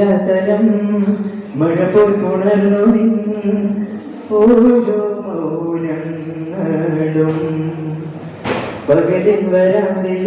പശ്ചാത്തലം മഴ പൊർക്കുണർന്നു നിൻ ഓരോ മൗനങ്ങളും പകലിൻ വരാതിൽ